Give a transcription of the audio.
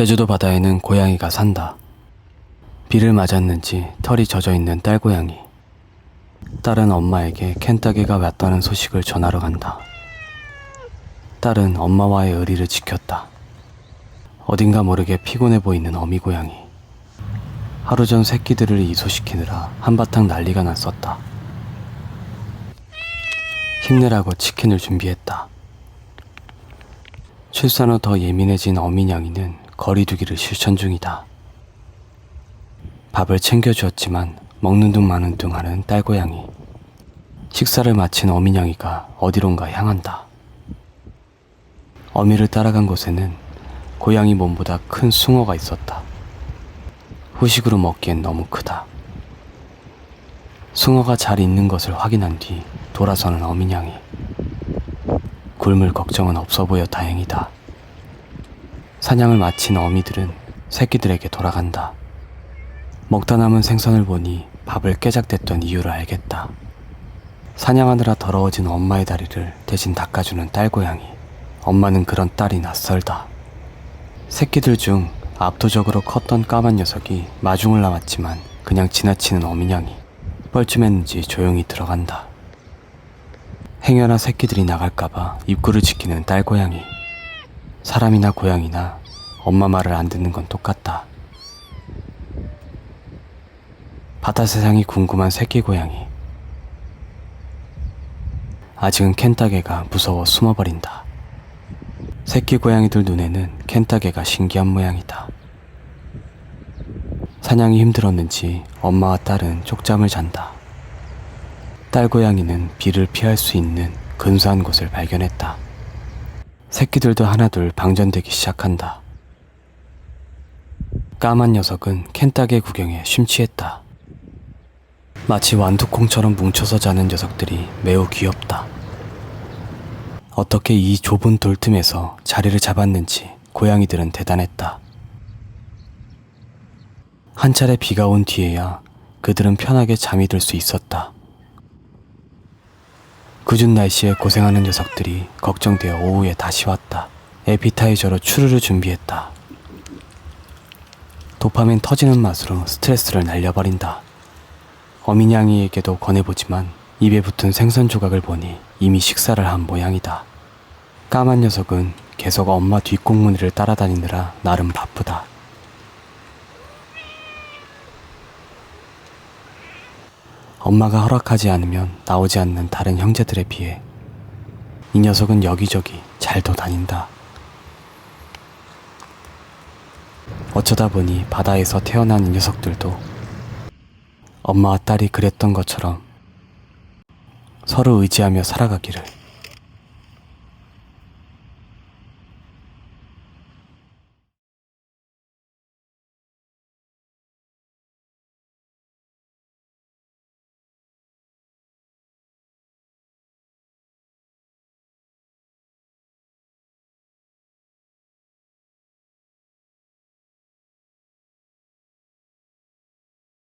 제주도 바다에는 고양이가 산다. 비를 맞았는지 털이 젖어 있는 딸 고양이. 딸은 엄마에게 켄따기가 왔다는 소식을 전하러 간다. 딸은 엄마와의 의리를 지켰다. 어딘가 모르게 피곤해 보이는 어미 고양이. 하루 전 새끼들을 이소시키느라 한바탕 난리가 났었다. 힘내라고 치킨을 준비했다. 출산 후 더 예민해진 어미냥이는 거리두기를 실천 중이다. 밥을 챙겨주었지만 먹는 둥 마는 둥 하는 딸고양이. 식사를 마친 어미냥이가 어디론가 향한다. 어미를 따라간 곳에는 고양이 몸보다 큰 숭어가 있었다. 후식으로 먹기엔 너무 크다. 숭어가 잘 있는 것을 확인한 뒤 돌아서는 어미냥이. 굶을 걱정은 없어 보여 다행이다. 사냥을 마친 어미들은 새끼들에게 돌아간다. 먹다 남은 생선을 보니 밥을 깨작댔던 이유를 알겠다. 사냥하느라 더러워진 엄마의 다리를 대신 닦아주는 딸 고양이. 엄마는 그런 딸이 낯설다. 새끼들 중 압도적으로 컸던 까만 녀석이 마중을 나왔지만 그냥 지나치는 어미냥이. 뻘쭘했는지 조용히 들어간다. 행여나 새끼들이 나갈까봐 입구를 지키는 딸 고양이. 사람이나 고양이나 엄마 말을 안 듣는 건 똑같다. 바다 세상이 궁금한 새끼 고양이. 아직은 켄따게가 무서워 숨어버린다. 새끼 고양이들 눈에는 켄따게가 신기한 모양이다. 사냥이 힘들었는지 엄마와 딸은 쪽잠을 잔다. 딸 고양이는 비를 피할 수 있는 근사한 곳을 발견했다. 새끼들도 하나둘 방전되기 시작한다. 까만 녀석은 켄따게 구경에 심취했다. 마치 완두콩처럼 뭉쳐서 자는 녀석들이 매우 귀엽다. 어떻게 이 좁은 돌틈에서 자리를 잡았는지 고양이들은 대단했다. 한 차례 비가 온 뒤에야 그들은 편하게 잠이 들 수 있었다. 궂은 날씨에 고생하는 녀석들이 걱정되어 오후에 다시 왔다. 에피타이저로 추르를 준비했다. 도파민 터지는 맛으로 스트레스를 날려버린다. 어미냥이에게도 권해보지만 입에 붙은 생선 조각을 보니 이미 식사를 한 모양이다. 까만 녀석은 계속 엄마 뒷공무니를 따라다니느라 나름 바쁘다. 엄마가 허락하지 않으면 나오지 않는 다른 형제들에 비해 이 녀석은 여기저기 잘도 다닌다. 어쩌다 보니 바다에서 태어난 이 녀석들도 엄마와 딸이 그랬던 것처럼 서로 의지하며 살아가기를